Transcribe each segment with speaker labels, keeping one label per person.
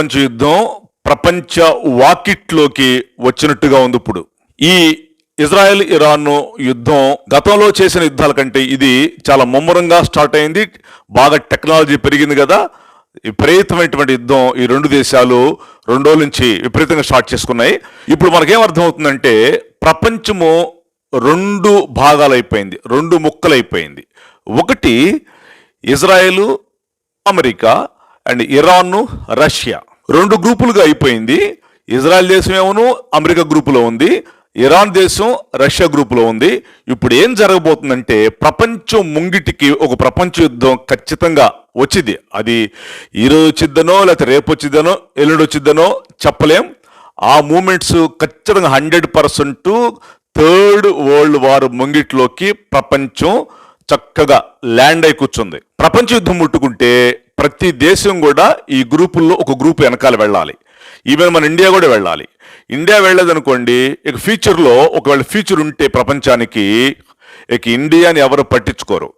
Speaker 1: ప్రపంచ యుద్ధం ప్రపంచ వాకిట్లోకి వచ్చినట్టుగా ఉంది ఇప్పుడు. ఈ ఇజ్రాయెల్ ఇరాన్ యుద్ధం గతంలో చేసిన యుద్ధాల కంటే ఇది చాలా ముమ్మరంగా స్టార్ట్ అయింది. బాగా టెక్నాలజీ పెరిగింది కదా. విపరీతమైనటువంటి యుద్ధం ఈ రెండు దేశాలు రెండు రోజుల నుంచి విపరీతంగా స్టార్ట్ చేసుకున్నాయి. ఇప్పుడు మనకేం అర్థమవుతుందంటే ప్రపంచము రెండు భాగాలైపోయింది రెండు ముక్కలైపోయింది. ఒకటి Israel America and Iran Russia. రెండు గ్రూపులుగా అయిపోయింది. ఇజ్రాయెల్ దేశం ఏమోను అమెరికా గ్రూపులో ఉంది. ఇరాన్ దేశం రష్యా గ్రూపులో ఉంది. ఇప్పుడు ఏం జరగబోతుందంటే ప్రపంచం ముంగిటికి ఒక ప్రపంచ యుద్ధం ఖచ్చితంగా వచ్చింది. అది ఈరోజు వచ్చిద్దనో లేకపోతే రేపు వచ్చిద్దనో ఎల్లుండి వచ్చిద్దనో చెప్పలేం. ఆ మూమెంట్స్ ఖచ్చితంగా hundred percent third world war ముంగిట్లోకి ప్రపంచం చక్కగా ల్యాండ్ అయి కూర్చుంది. ప్రపంచ యుద్ధం ముట్టుకుంటే ప్రతి దేశం కూడా ఈ గ్రూపుల్లో ఒక గ్రూప్ వెనకాల వెళ్ళాలి. ఈవెన్ మన ఇండియా కూడా వెళ్ళాలి. ఇండియా వెళ్ళదనుకోండి ఇక ఫ్యూచర్లో ఒకవేళ ఫ్యూచర్ ఉంటే ప్రపంచానికి ఇక ఇండియాని ఎవరు పట్టించుకోరు.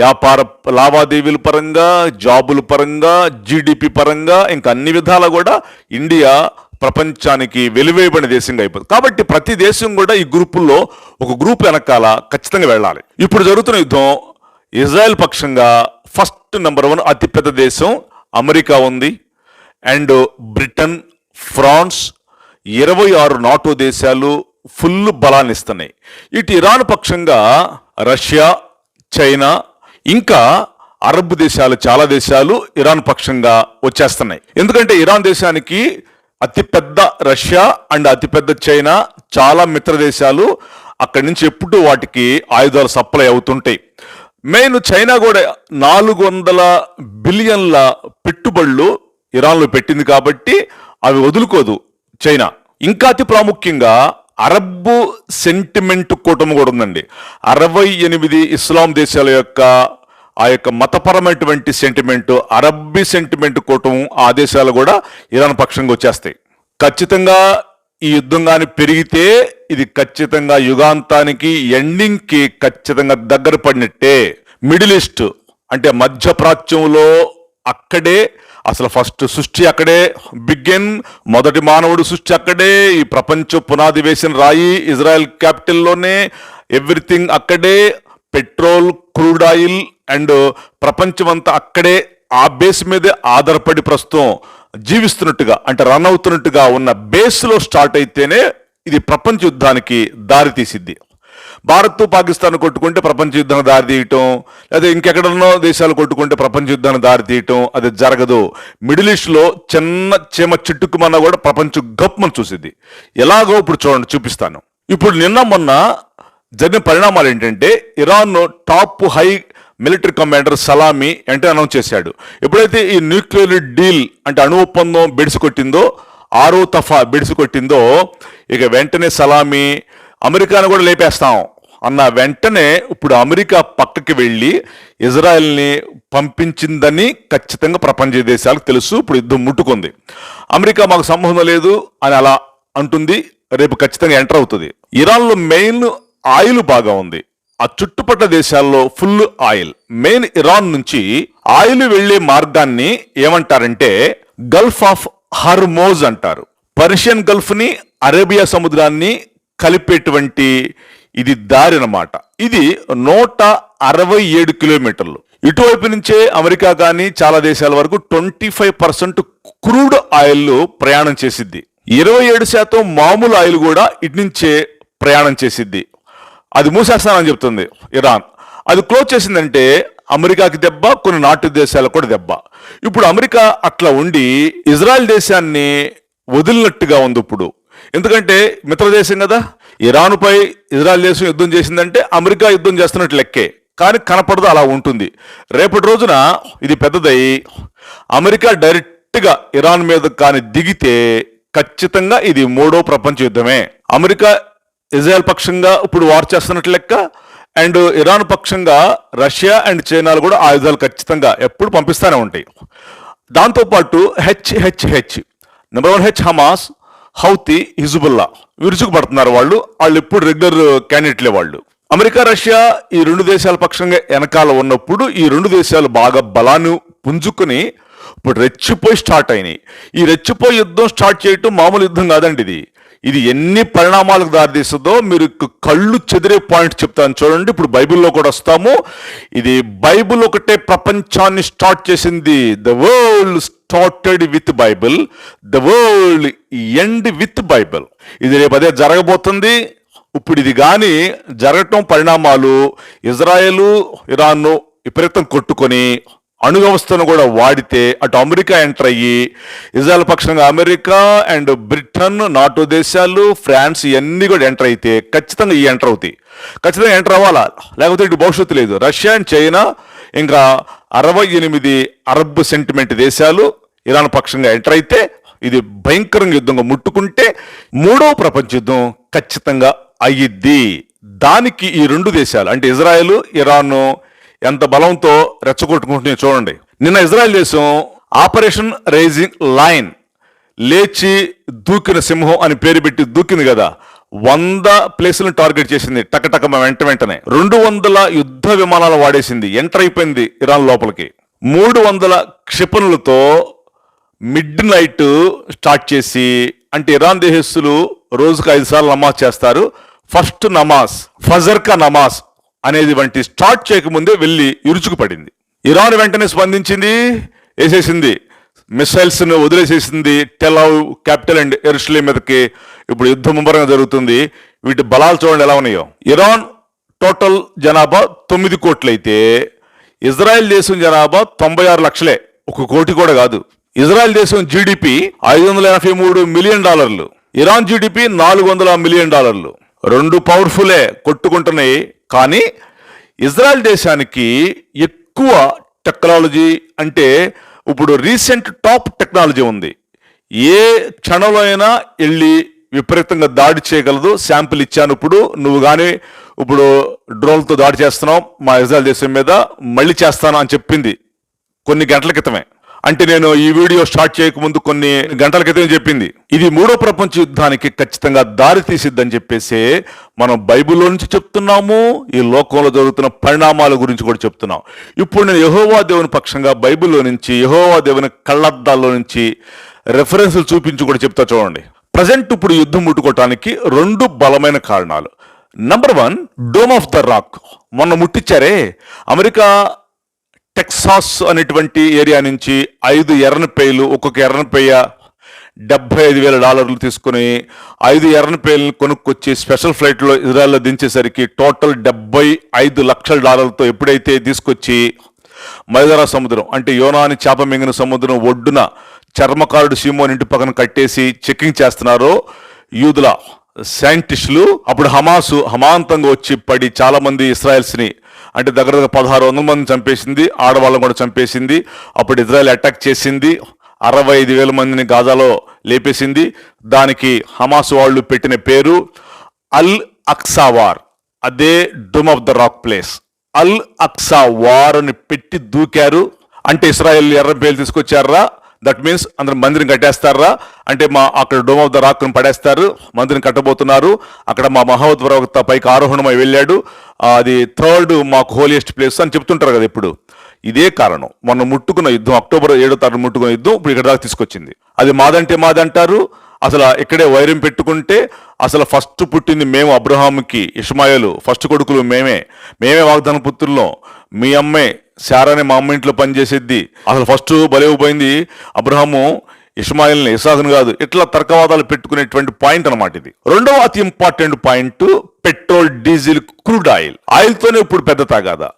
Speaker 1: వ్యాపార లావాదేవీల పరంగా జాబుల పరంగా జీడిపి పరంగా ఇంకా అన్ని విధాలా కూడా ఇండియా ప్రపంచానికి వెలువేయబడిన దేశంగా అయిపోతుంది. కాబట్టి ప్రతి దేశం కూడా ఈ గ్రూపుల్లో ఒక గ్రూప్ వెనకాల ఖచ్చితంగా వెళ్ళాలి. ఇప్పుడు జరుగుతున్న యుద్ధం ఇజ్రాయెల్ పక్షంగా ఫస్ట్ నెంబర్ వన్ అతిపెద్ద దేశం అమెరికా ఉంది. అండ్ బ్రిటన్ ఫ్రాన్స్ ఇరవై ఆరు నాటో దేశాలు ఫుల్ బలాన్ని ఇస్తున్నాయి. ఇటు ఇరాన్ పక్షంగా రష్యా చైనా ఇంకా అరబ్ దేశాలు చాలా దేశాలు ఇరాన్ పక్షంగా వచ్చేస్తున్నాయి. ఎందుకంటే ఇరాన్ దేశానికి అతిపెద్ద రష్యా అండ్ అతిపెద్ద చైనా చాలా మిత్ర దేశాలు అక్కడి నుంచి ఎప్పుడు వాటికి ఆయుధాలు సప్లై అవుతుంటాయి. మెయిన్ చైనా కూడా నాలుగు వందల బిలియన్ల పెట్టుబడులు ఇరాన్లో పెట్టింది కాబట్టి అవి వదులుకోదు చైనా. ఇంకా అతి ప్రాముఖ్యంగా అరబ్బు సెంటిమెంట్ కూటమి కూడా ఉందండి. అరవై ఎనిమిది ఇస్లాం దేశాల యొక్క ఆ యొక్క మతపరమైనటువంటి సెంటిమెంట్ అరబ్బీ సెంటిమెంట్ కూటం ఆ దేశాలు కూడా ఇరాన్ పక్షంగా వచ్చేస్తాయి. ఖచ్చితంగా ఈ యుద్ధం కానీ పెరిగితే ఇది ఖచ్చితంగా యుగాంతానికి ఎండింగ్కి ఖచ్చితంగా దగ్గర పడినట్టే. మిడిల్ ఈస్ట్ అంటే మధ్య ప్రాచ్యంలో అక్కడే అసలు ఫస్ట్ సృష్టి అక్కడే బిగిన్ మొదటి మానవుడు సృష్టి అక్కడే ఈ ప్రపంచ పునాది వేసిన రాయి ఇజ్రాయెల్ క్యాపిటల్లోనే ఎవ్రీథింగ్ అక్కడే పెట్రోల్ క్రూడ్ ఆయిల్ అండ్ ప్రపంచమంతా అక్కడే ఆ బేస్ మీదే ఆధారపడి ప్రస్తుతం జీవిస్తున్నట్టుగా అంటే రన్ అవుతున్నట్టుగా ఉన్న బేస్లో స్టార్ట్ అయితేనే ఇది ప్రపంచ యుద్ధానికి దారి తీసిద్ది. భారత్ పాకిస్తాన్ కొట్టుకుంటే ప్రపంచ యుద్ధానికి దారి తీయటం లేదా ఇంకెక్కడన్నో దేశాలు కొట్టుకుంటే ప్రపంచ యుద్ధానికి దారి తీయటం అది జరగదు. మిడిల్ ఈస్ట్లో చిన్న చీమ చిట్టుకుమన్నా కూడా ప్రపంచం గప్పమని చూసిద్ది. ఎలాగో ఇప్పుడు చూడండి చూపిస్తాను. ఇప్పుడు నిన్న మొన్న జరిగిన పరిణామాలు ఏంటంటే Iran top high military commander Salami అంటే అనౌన్స్ చేశాడు. ఎప్పుడైతే ఈ న్యూక్లియర్ డీల్ అంటే అణు ఒప్పందం బిడిసి కొట్టిందో ఆరో తఫా బిడిసి కొట్టిందో ఇక వెంటనే సలామీ అమెరికాను కూడా లేపేస్తాం అన్న వెంటనే ఇప్పుడు అమెరికా పక్కకి వెళ్ళి ఇజ్రాయెల్ని పంపించిందని ఖచ్చితంగా ప్రపంచ దేశాలకు తెలుసు ఇప్పుడు యుద్ధం ముట్టుకుంది. అమెరికా మాకు సంబంధం లేదు అని అలా అంటుంది రేపు ఖచ్చితంగా ఎంటర్ అవుతుంది. ఇరాన్లో మెయిన్ ఆయిల్ బాగా ఉంది. ఆ చుట్టుపక్కల దేశాల్లో ఫుల్ ఆయిల్ మెయిన్ ఇరాన్ నుంచి ఆయిల్ వెళ్ళే మార్గాన్ని ఏమంటారంటే గల్ఫ్ ఆఫ్ హర్మోజ్ అంటారు. పర్షియన్ గల్ఫ్ని అరేబియా సముద్రాన్ని కలిపేటువంటి ఇది దారి అన్నమాట. ఇది నూట అరవై ఏడు కిలోమీటర్లు. ఇటువైపు నుంచే అమెరికా కానీ చాలా దేశాల వరకు twenty five percent crude oil ప్రయాణం చేసిద్ది. ఇరవై ఏడు శాతం మామూలు ఆయిల్ కూడా ఇటు నుంచే ప్రయాణం చేసిద్ది. అది మూసేస్తానని చెప్తుంది ఇరాన్. అది క్లోజ్ చేసిందంటే అమెరికాకి దెబ్బ కొన్ని నాటు దేశాలకు కూడా దెబ్బ. ఇప్పుడు అమెరికా అట్లా ఉండి ఇజ్రాయెల్ దేశాన్ని వదిలినట్టుగా ఉంది ఇప్పుడు. ఎందుకంటే మిత్ర దేశం కదా ఇరాన్పై ఇజ్రాయెల్ దేశం యుద్ధం చేసిందంటే అమెరికా యుద్ధం చేస్తున్నట్టు లెక్కే. కానీ కనపడదు అలా ఉంటుంది. రేపటి రోజున ఇది పెద్దదై అమెరికా డైరెక్ట్గా ఇరాన్ మీద కానీ దిగితే ఖచ్చితంగా ఇది మూడో ప్రపంచ యుద్ధమే. అమెరికా ఇజ్రాయెల్ పక్షంగా ఇప్పుడు వార్ చేస్తున్నట్లు లెక్క అండ్ ఇరాన్ పక్షంగా రష్యా అండ్ చైనాలు కూడా ఆయుధాలు ఖచ్చితంగా ఎప్పుడు పంపిస్తూనే ఉంటాయి. దాంతోపాటు H H H number one H Hamas Houthi Hezbollah విరుచుకుపడుతున్నారు వాళ్ళు. వాళ్ళు ఎప్పుడు రెగ్యులర్ క్యాండిడేట్లే వాళ్ళు. అమెరికా రష్యా ఈ రెండు దేశాల పక్షంగా వెనకాల ఉన్నప్పుడు ఈ రెండు దేశాలు బాగా బలాన్ని పుంజుకుని ఇప్పుడు రెచ్చిపోయి స్టార్ట్ అయినాయి. ఈ రెచ్చిపోయి యుద్ధం స్టార్ట్ చేయటం మామూలు యుద్ధం కాదండి ఇది. ఇది ఎన్ని పరిణామాలకు దారితీస్తుందో మీరు కళ్ళు చెదిరే పాయింట్ చెప్తాను చూడండి. ఇప్పుడు బైబిల్లో కూడా వస్తాము. ఇది బైబిల్ ఒకటే ప్రపంచాన్ని స్టార్ట్ చేసింది. The world started with Bible the world end with Bible ఇది రేపు అదే జరగబోతుంది. ఇప్పుడు ఇది కానీ జరగటం పరిణామాలు. ఇజ్రాయెలు ఇరాన్ను విపరీతం కొట్టుకొని అణుగవస్థను కూడా వాడితే అటు అమెరికా ఎంటర్ అయ్యి ఇజ్రాయల్ పక్షంగా అమెరికా అండ్ బ్రిటన్ నాటో దేశాలు ఫ్రాన్స్ ఇవన్నీ కూడా ఎంటర్ అయితే ఖచ్చితంగా ఈ ఎంటర్ అవుతాయి. ఖచ్చితంగా ఎంటర్ అవ్వాలా? లేకపోతే ఇటు భవిష్యత్తు లేదు. రష్యా అండ్ చైనా ఇంకా అరవై ఎనిమిది అరబ్ సెంటిమెంట్ దేశాలు ఇరాన్ పక్షంగా ఎంటర్ అయితే ఇది భయంకరంగా యుద్ధంగా ముట్టుకుంటే మూడవ ప్రపంచ యుద్ధం ఖచ్చితంగా అయ్యిద్ది. దానికి ఈ రెండు దేశాలు అంటే ఇజ్రాయెల్ ఇరాన్ ఎంత బలంతో రెచ్చగొట్టుకుంటున్నాయి చూడండి. నిన్న ఇజ్రాయెల్ దేశం ఆపరేషన్ రైజింగ్ లైన్ లేచి దూకిన సింహం అని పేరు పెట్టి దూకింది కదా. వంద ప్లేసులను టార్గెట్ చేసింది టకటక వెంట వెంటనే. రెండు వందల యుద్ధ విమానాలు వాడేసింది. ఎంటర్ అయిపోయింది ఇరాన్ లోపలికి. మూడు వందల క్షిపణులతో మిడ్ నైట్ స్టార్ట్ చేసి అంటే ఇరాన్ దేశస్తులు రోజుకు ఐదు సార్లు నమాజ్ చేస్తారు. ఫస్ట్ నమాజ్ ఫజర్కా నమాజ్ అనేది వంటి స్టార్ట్ చేయకముందే వెళ్ళి ఇరుచుకు పడింది ఇరాన్ వెంటనే స్పందించింది వేసేసింది. మిసైల్స్ను వదిలేసేసింది టెలావ్ క్యాపిటల్ అండ్ ఎరుషలే మీదకి ఇప్పుడు యుద్ధం ముమ్మరంగా జరుగుతుంది. వీటి బలాలు చూడండి ఎలా ఉన్నాయో. ఇరాన్ టోటల్ జనాభా తొమ్మిది కోట్లయితే ఇజ్రాయెల్ దేశం జనాభా తొంభై ఆరు లక్షలే. ఒక కోటి కూడా కాదు. ఇజ్రాయెల్ దేశం జీడిపి ఐదు వందల ఎనభై మూడు మిలియన్ డాలర్లు. ఇరాన్ జీడిపి నాలుగు వందల మిలియన్ డాలర్లు. రెండు పవర్ఫుల్లే కొట్టుకుంటున్నాయి. కానీ ఇజ్రాయెల్ దేశానికి ఎక్కువ టెక్నాలజీ అంటే ఇప్పుడు రీసెంట్ టాప్ టెక్నాలజీ ఉంది. ఏ క్షణంలో అయినా వెళ్ళి విపరీతంగా దాడి చేయగలదు. శాంపిల్ ఇచ్చాను ఇప్పుడు. నువ్వు కానీ ఇప్పుడు డ్రోన్తో దాడి చేస్తున్నావు. మా ఇజ్రాయల్ దేశం మీద మళ్ళీ చేస్తాను అని చెప్పింది కొన్ని గంటల క్రితమే. అంటే నేను ఈ వీడియో స్టార్ట్ చేయకముందు కొన్ని గంటల క్రితం చెప్పింది. ఇది మూడో ప్రపంచ యుద్ధానికి ఖచ్చితంగా దారి తీసిద్దని చెప్పేసి మనం బైబిల్లో నుంచి చెప్తున్నాము ఈ లోకంలో జరుగుతున్న పరిణామాల గురించి కూడా చెప్తున్నాం. ఇప్పుడు నేను యహోవా దేవుని పక్షంగా బైబిల్లో నుంచి యహోవా దేవుని కళ్ళద్దాల్లో నుంచి రెఫరెన్సులు చూపించి కూడా చెప్తా చూడండి. ప్రజెంట్ ఇప్పుడు యుద్ధం ముట్టుకోవటానికి రెండు బలమైన కారణాలు. Number one dome of the rock మొన్న ముట్టించారే అమెరికా టెక్సాస్ అనేటువంటి ఏరియా నుంచి ఐదు ఎర్రనపేయలు ఒక్కొక్క ఎర్రనపేయ డెబ్బై ఐదు వేల డాలర్లు తీసుకుని ఐదు ఎర్రనపేయలను కొనుక్కొచ్చి స్పెషల్ ఫ్లైట్లో ఇజ్రాయెల్లో దించేసరికి టోటల్ డెబ్బై ఐదు లక్షల డాలర్లతో ఎప్పుడైతే తీసుకొచ్చి మైదరా సముద్రం అంటే యోనాని చేప మింగిన సముద్రం ఒడ్డున చర్మకారుడు సీమోన్ ఇంటి పక్కన కట్టేసి చెకింగ్ చేస్తున్నారు యూదుల సైంటిస్టులు అప్పుడు హమాసు హమాంతంగా వచ్చి పడి చాలా మంది అంటే దగ్గర దగ్గర పదహారు వందల మంది చంపేసింది ఆడవాళ్ళని కూడా చంపేసింది. అప్పుడు ఇజ్రాయెల్ అటాక్ చేసింది అరవై ఐదు వేల మందిని గాజాలో లేపేసింది. దానికి హమాస్ వాళ్ళు పెట్టిన పేరు అల్ అక్సావార్ అదే dome of the rock place. Al Aqsa war అని పెట్టి దూకారు. అంటే ఇస్రాయెల్ ఎర్ర బేలు తీసుకొచ్చారా? దట్ మీన్స్ అందరు మందిరం కట్టేస్తారా? అంటే మా అక్కడ డోమ్ ఆఫ్ ద రాక్ను పడేస్తారు మందిరం కట్టబోతున్నారు. అక్కడ మా మహోద్ ప్రవక్త పైకి ఆరోహణమై వెళ్ళాడు. అది థర్డ్ మాకు హోలియస్ట్ ప్లేస్ అని చెప్తుంటారు కదా ఇప్పుడు. ఇదే కారణం. మొన్న ముట్టుకున్న యుద్ధం అక్టోబర్ ఏడో తారీఖు ముట్టుకున్న యుద్ధం ఇప్పుడు ఇక్కడ దాకా తీసుకొచ్చింది. అది మాదంటే మాదంటారు. అసలు ఇక్కడే వైరం పెట్టుకుంటే అసలు ఫస్ట్ పుట్టింది మేము అబ్రహాంకి ఇష్మాయలు ఫస్ట్ కొడుకులు మేమే. మేమే వాగ్దాన పుత్రుల్లో మీ అమ్మే శారాని మా అమ్మ ఇంట్లో పనిచేసేది అసలు ఫస్ట్ బలేవుపోయింది అబ్రహము ఇస్మాయిల్ని ఇసాకును కాదు ఇట్లా తర్కవాదాలు పెట్టుకునేటువంటి పాయింట్ అన్నమాట ఇది. రెండవ అతి important point petrol diesel crude oil. ఆయిల్తోనే ఇప్పుడు పెద్ద తాగాదా.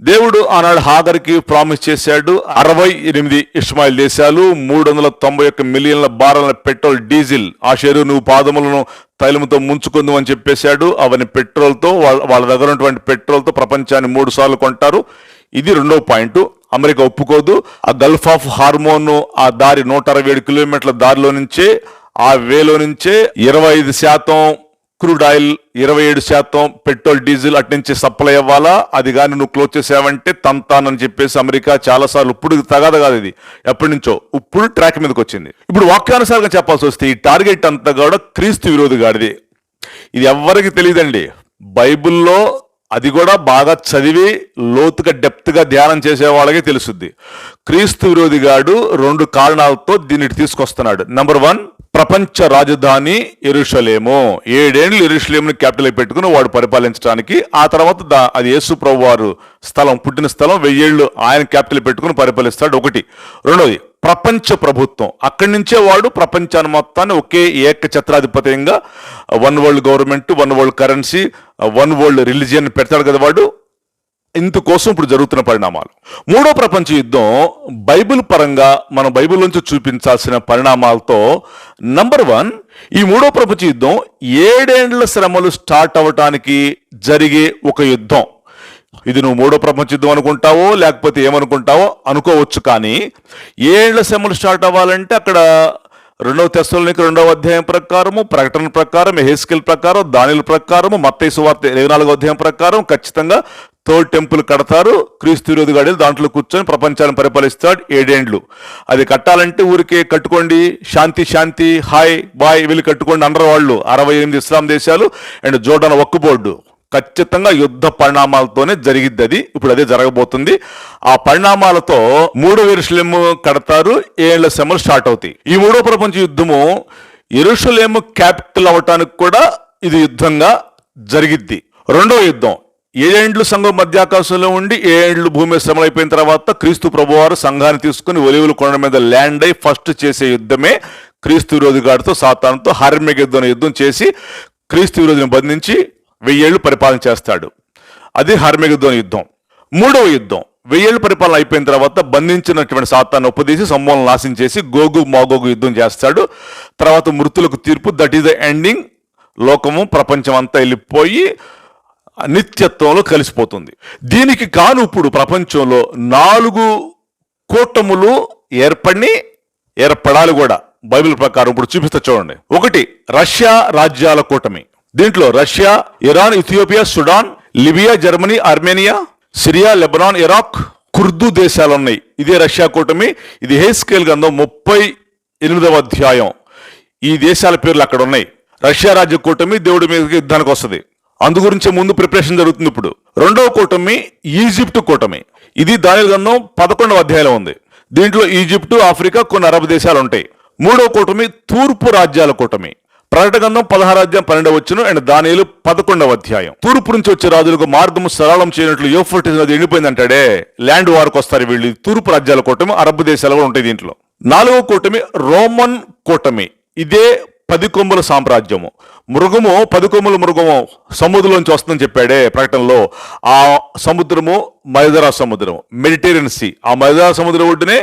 Speaker 1: దేవుడు ఆనాడు హాగర్కి ప్రామిస్ చేశాడు. అరవై ఎనిమిది ఇస్మాయిల్ దేశాలు మూడు వందల తొంభై ఒక్క మిలియన్ల బారల పెట్రోల్ డీజిల్ ఆ షేరు నువ్వు పాదములను తైలముతో ముంచుకుందు అని చెప్పేశాడు. అవన్నీ పెట్రోల్తో వాళ్ళ వాళ్ళ దగ్గర ఉన్నటువంటి పెట్రోల్తో ప్రపంచాన్ని మూడు సార్లు కొంటారు. ఇది రెండో పాయింట్. అమెరికా ఒప్పుకోదు. ఆ గల్ఫ్ ఆఫ్ హార్మోన్ ఆ దారి నూట అరవై ఏడు కిలోమీటర్ల దారిలో నుంచే ఆ వేలో నుంచే ఇరవై ఐదు శాతం క్రూడ్ ఆయిల్ ఇరవై ఏడు శాతం పెట్రోల్ డీజిల్ అట్నుంచి సప్లై అవ్వాలా? అది కానీ నువ్వు క్లోజ్ చేసావంటే తంతానని చెప్పేసి అమెరికా చాలాసార్లు ఇప్పుడు తగాద కాదు ఇది. ఎప్పటి నుంచో ఇప్పుడు ట్రాక్ మీదకి వచ్చింది. ఇప్పుడు వాక్యానుసారంగా చెప్పాల్సి వస్తే ఈ టార్గెట్ అంతా కూడా క్రీస్తు విరోధి గాడిది. ఇది ఎవ్వరికి తెలియదండి. బైబిల్లో అది కూడా బాగా చదివి లోతుగా డెప్త్గా ధ్యానం చేసే వాళ్ళకి తెలుసుద్ది. క్రీస్తు విరోధిగాడు రెండు కారణాలతో దీన్ని తీసుకొస్తున్నాడు. నెంబర్ వన్ ప్రపంచ రాజధాని ఎరుషలేము. ఏడేండ్లు ఎరుషలేముని క్యాపిటల్ పెట్టుకుని వాడు పరిపాలించడానికి ఆ తర్వాత దా- అది యేసు ప్రభు వారు స్థలం పుట్టిన స్థలం వెయ్యేళ్ళు ఆయన క్యాపిటల్ పెట్టుకుని పరిపాలిస్తాడు ఒకటి. రెండోది ప్రపంచ ప్రభుత్వం. అక్కడి నుంచే వాడు ప్రపంచాన్ని మొత్తాన్ని ఒకే ఏక ఛత్రాధిపత్యంగా one world government one world currency one world religion పెడతాడు కదా వాడు. ఇందుకోసం ఇప్పుడు జరుగుతున్న పరిణామాలు. మూడో ప్రపంచ యుద్ధం బైబిల్ పరంగా మనం బైబిల్ నుంచి చూపించాల్సిన పరిణామాలతో నంబర్ వన్ ఈ మూడో ప్రపంచ యుద్ధం ఏడేండ్ల శ్రమలు స్టార్ట్ అవ్వటానికి జరిగే ఒక యుద్ధం. ఇది నువ్వు మూడో ప్రపంచ యుద్ధం అనుకుంటావో లేకపోతే ఏమనుకుంటావో అనుకోవచ్చు కానీ ఏళ్ళ శ్రమలు స్టార్ట్ అవ్వాలంటే అక్కడ రెండవ తెస్సలోనికి రెండవ అధ్యాయం ప్రకారము ప్రకటన ప్రకారం హెస్కిల్ ప్రకారం దానిల ప్రకారము మత్తైసు వార్త ఇరవై నాలుగో అధ్యాయం ప్రకారం ఖచ్చితంగా థర్డ్ టెంపుల్ కడతారు. క్రీస్తు విరోధి దాంట్లో కూర్చొని ప్రపంచాన్ని పరిపాలిస్తాడు ఏడేండ్లు. అది కట్టాలంటే ఊరికే కట్టుకోండి శాంతి శాంతి హాయ్ బాయ్ వీళ్ళు కట్టుకోండి అందరు వాళ్ళు. అరవై ఎనిమిది ఇస్లాం దేశాలు అండ్ జోర్డాన్ ఒక్క బోర్డు. ఖచ్చితంగా యుద్ధ పరిణామాలతోనే జరిగిద్ది అది ఇప్పుడు అదే జరగబోతుంది. ఆ పరిణామాలతో మూడో ఎరుషలేము కడతారు. ఏళ్ళ సెమలు స్టార్ట్ అవుతాయి. ఈ మూడో ప్రపంచ యుద్ధము ఎరుసలేము క్యాపిటల్ అవటానికి కూడా ఇది యుద్ధంగా జరిగిద్ది. రెండో యుద్ధం. ఏడేండ్లు సంఘం మధ్యాకాశంలో ఉండి ఏడేండ్లు భూమి శ్రమలు అయిపోయిన తర్వాత క్రీస్తు ప్రభువారు సంఘాన్ని తీసుకుని ఒలివుల కొండ మీద ల్యాండ్ అయి ఫస్ట్ చేసే యుద్ధమే క్రీస్తు విరోధిగాడితో సాతానంతో హర్మెగెద్దు అనే యుద్ధం చేసి క్రీస్తు విరోధిని బంధించి వెయ్యేళ్ళు పరిపాలన చేస్తాడు. అది హర్మెగెద్దు యుద్ధం. మూడవ యుద్ధం. వెయ్యేళ్ళు పరిపాలన అయిపోయిన తర్వాత బంధించినటువంటి సాతాన్ని ఉపదేశి సమూలం నాశనం చేసి గోగు మాగోగు యుద్ధం చేస్తాడు. తర్వాత మృతులకు తీర్పు. దట్ ఈస్ ద ఎండింగ్ లోకము ప్రపంచం అంతా వెళ్ళిపోయి నిత్యత్వంలో కలిసిపోతుంది. దీనికి కాను ఇప్పుడు ప్రపంచంలో నాలుగు కూటములు ఏర్పడి ఏర్పడాలి కూడా. బైబిల్ ప్రకారం ఇప్పుడు చూపిస్తా చూడండి. ఒకటి రష్యా రాజ్యాల కూటమి. దీంట్లో Russia Iran Ethiopia Sudan Libya Germany Armenia Syria Lebanon Iraq Kurd దేశాలు ఉన్నాయి ఇదే రష్యా కూటమి. ఇది హేస్కేల్ గ్రంథం ముప్పై ఎనిమిదవ అధ్యాయం. ఈ దేశాల పేర్లు అక్కడ ఉన్నాయి రష్యా రాజ్య కూటమి దేవుడి మీదకి యుద్ధానికి వస్తుంది. అందు గురించి ముందు ప్రిపరేషన్ జరుగుతుంది ఇప్పుడు. రెండవ కూటమి ఈజిప్ట్ కూటమి. ఇది దాని గ్రంథం పదకొండవ అధ్యాయంలో ఉంది. దీంట్లో ఈజిప్టు ఆఫ్రికా కొన్ని అరబ్ దేశాలు ఉంటాయి మూడవ కూటమి తూర్పు రాజ్యాల కూటమి. ప్రకటన గ్రంథం పదహారు అధ్యాయం పన్నెండవ వచ్చును అండ్ దానిలు పదకొండవ అధ్యాయం. తూర్పు నుంచి వచ్చే రాజులకు మార్గము సరళం చేయనట్లు యోఫర్టిస్ నది ఎండిపోయింది అంటాడే ల్యాండ్ వార్కి వస్తారు వీళ్ళు. తూర్పు రాజ్యాల కూటమి అరబ్ దేశాలు కూడా ఉంటాయి దీంట్లో. నాలుగవ కూటమి రోమన్ కూటమి. ఇదే పది కొమ్ముల సామ్రాజ్యము. మృగము పది కొమ్ముల మృగము సముద్రంలోంచి వస్తుందని చెప్పాడే ప్రకటనలో. ఆ సముద్రము మైదరా సముద్రం మెడిటేరియన్ సీ. ఆ మైదరా సముద్రం ఒడ్డునే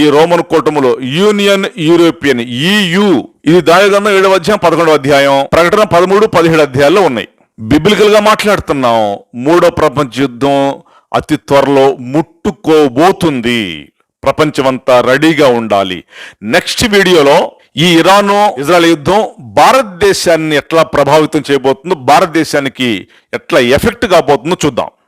Speaker 1: ఈ రోమన్ కూటములో యూనియన్ యూరోపియన్ ఈయు ఇది దాని ఏడవ అధ్యాయం పదకొండవ అధ్యాయం ప్రకటన పదమూడు పదిహేడు అధ్యాయాల్లో ఉన్నాయి. బిబిలికల్గా మాట్లాడుతున్నాం. మూడో ప్రపంచ యుద్ధం అతి త్వరలో ముట్టుకోబోతుంది. ప్రపంచమంతా రెడీగా ఉండాలి. నెక్స్ట్ వీడియోలో ఈ ఇరాను ఇజ్రాయల్ యుద్ధం భారతదేశాన్ని ఎట్లా ప్రభావితం చేయబోతుందో భారతదేశానికి ఎట్లా ఎఫెక్ట్ కాబోతుందో చూద్దాం.